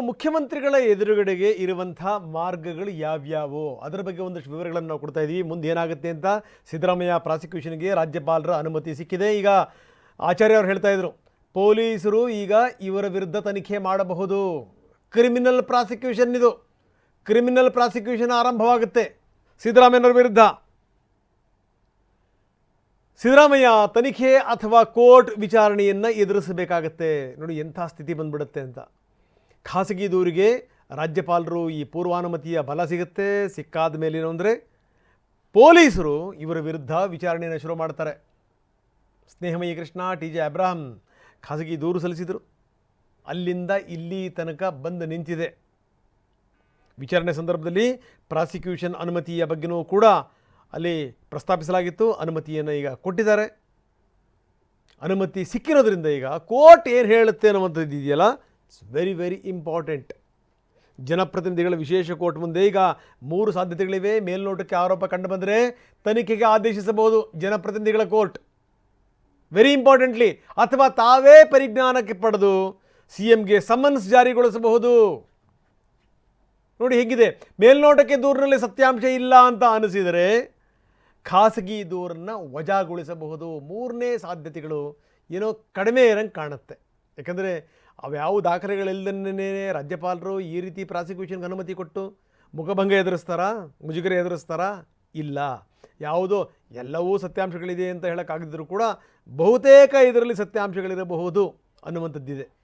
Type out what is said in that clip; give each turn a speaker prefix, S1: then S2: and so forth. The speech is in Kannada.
S1: ಮುಖ್ಯಮಂತ್ರಿಗಳ ಎದುರುಗಡೆಗೆ ಇರುವಂತಹ ಮಾರ್ಗಗಳು ಯಾವ್ಯಾವು? ಅದರ ಬಗ್ಗೆ ಒಂದಷ್ಟು ವಿವರಗಳನ್ನು ನಾವು ಕೊಡ್ತಾ ಇದ್ದೀವಿ ಮುಂದೆ ಏನಾಗುತ್ತೆ ಅಂತ ಸಿದ್ದರಾಮಯ್ಯ ಪ್ರಾಸಿಕ್ಯೂಷನ್ಗೆ ರಾಜ್ಯಪಾಲರ ಅನುಮತಿ ಸಿಕ್ಕಿದೆ. ಈಗ ಆಚಾರ್ಯ ಅವರು ಹೇಳ್ತಾ ಇದ್ರು, ಪೊಲೀಸರು ಈಗ ಇವರ ವಿರುದ್ಧ ತನಿಖೆ ಮಾಡಬಹುದು. ಕ್ರಿಮಿನಲ್ ಪ್ರಾಸಿಕ್ಯೂಷನ್ ಇದು. ಕ್ರಿಮಿನಲ್ ಪ್ರಾಸಿಕ್ಯೂಷನ್ ಆರಂಭವಾಗುತ್ತೆ ಸಿದ್ದರಾಮಯ್ಯನವರ ವಿರುದ್ಧ. ಸಿದ್ದರಾಮಯ್ಯ, ತನಿಖೆ ಅಥವಾ ಕೋರ್ಟ್ ವಿಚಾರಣೆಯನ್ನು ಎದುರಿಸಬೇಕಾಗತ್ತೆ. ನೋಡಿ ಎಂಥ ಸ್ಥಿತಿ ಬಂದ್ಬಿಡುತ್ತೆ ಅಂತ. ಖಾಸಗಿ ದೂರಿಗೆ ರಾಜ್ಯಪಾಲರು ಈ ಪೂರ್ವಾನುಮತಿಯ ಬಲ ಸಿಗುತ್ತೆ, ಸಿಕ್ಕಾದ ಮೇಲೇನು ಅಂದರೆ ಪೊಲೀಸರು ಇವರ ವಿರುದ್ಧ ವಿಚಾರಣೆಯನ್ನು ಶುರು ಮಾಡ್ತಾರೆ. ಸ್ನೇಹಮಯಿ ಕೃಷ್ಣ, ಟಿ ಜೆ ಅಬ್ರಾಹಂ ಖಾಸಗಿ ದೂರು ಸಲ್ಲಿಸಿದರು. ಅಲ್ಲಿಂದ ಇಲ್ಲಿ ತನಕ ಬಂದು ನಿಂತಿದೆ. ವಿಚಾರಣೆ ಸಂದರ್ಭದಲ್ಲಿ ಪ್ರಾಸಿಕ್ಯೂಷನ್ ಅನುಮತಿಯ ಬಗ್ಗೆನೂ ಕೂಡ ಅಲ್ಲಿ ಪ್ರಸ್ತಾಪಿಸಲಾಗಿತ್ತು. ಅನುಮತಿಯನ್ನು ಈಗ ಕೊಟ್ಟಿದ್ದಾರೆ. ಅನುಮತಿ ಸಿಕ್ಕಿರೋದ್ರಿಂದ ಈಗ ಕೋರ್ಟ್ ಏನು ಹೇಳುತ್ತೆ ಅನ್ನುವಂಥದ್ದು ಇದೆಯಲ್ಲ ಇಟ್ಸ್ ವೆರಿ ವೆರಿ ಇಂಪಾರ್ಟೆಂಟ್ ಜನಪ್ರತಿನಿಧಿಗಳ ವಿಶೇಷ ಕೋರ್ಟ್ ಮುಂದೆ ಈಗ ಮೂರು ಸಾಧ್ಯತೆಗಳಿವೆ. ಮೇಲ್ನೋಟಕ್ಕೆ ಆರೋಪ ಕಂಡುಬಂದರೆ ತನಿಖೆಗೆ ಆದೇಶಿಸಬಹುದು ಜನಪ್ರತಿನಿಧಿಗಳ ಕೋರ್ಟ್. ವೆರಿ ಇಂಪಾರ್ಟೆಂಟ್ಲಿ ಅಥವಾ ತಾವೇ ಪರಿಜ್ಞಾನಕ್ಕೆ ಪಡೆದು ಸಿ ಎಂಗೆ ಸಮನ್ಸ್ ಜಾರಿಗೊಳಿಸಬಹುದು. ನೋಡಿ ಹೇಗಿದೆ. ಮೇಲ್ನೋಟಕ್ಕೆ ದೂರಿನಲ್ಲಿ ಸತ್ಯಾಂಶ ಇಲ್ಲ ಅಂತ ಅನಿಸಿದರೆ ಖಾಸಗಿ ದೂರನ್ನು ವಜಾಗೊಳಿಸಬಹುದು. ಮೂರನೇ ಸಾಧ್ಯತೆಗಳು ಏನೋ ಕಡಿಮೆ ಇರಂಗೆ ಕಾಣುತ್ತೆ. ಯಾಕಂದರೆ ಅವ್ಯಾವ ದಾಖಲೆಗಳಿಲ್ಲದೇ ರಾಜ್ಯಪಾಲರು ಈ ರೀತಿ ಪ್ರಾಸಿಕ್ಯೂಷನ್ಗೆ ಅನುಮತಿ ಕೊಟ್ಟು ಮುಖಭಂಗ ಎದುರಿಸ್ತಾರಾ? ಮುಜುಗರೆ ಎದುರಿಸ್ತಾರಾ? ಇಲ್ಲ. ಯಾವುದೋ ಎಲ್ಲವೂ ಸತ್ಯಾಂಶಗಳಿದೆ ಅಂತ ಹೇಳೋಕ್ಕಾಗದಿದ್ರೂ ಕೂಡ ಬಹುತೇಕ ಇದರಲ್ಲಿ ಸತ್ಯಾಂಶಗಳಿರಬಹುದು ಅನ್ನುವಂಥದ್ದಿದೆ.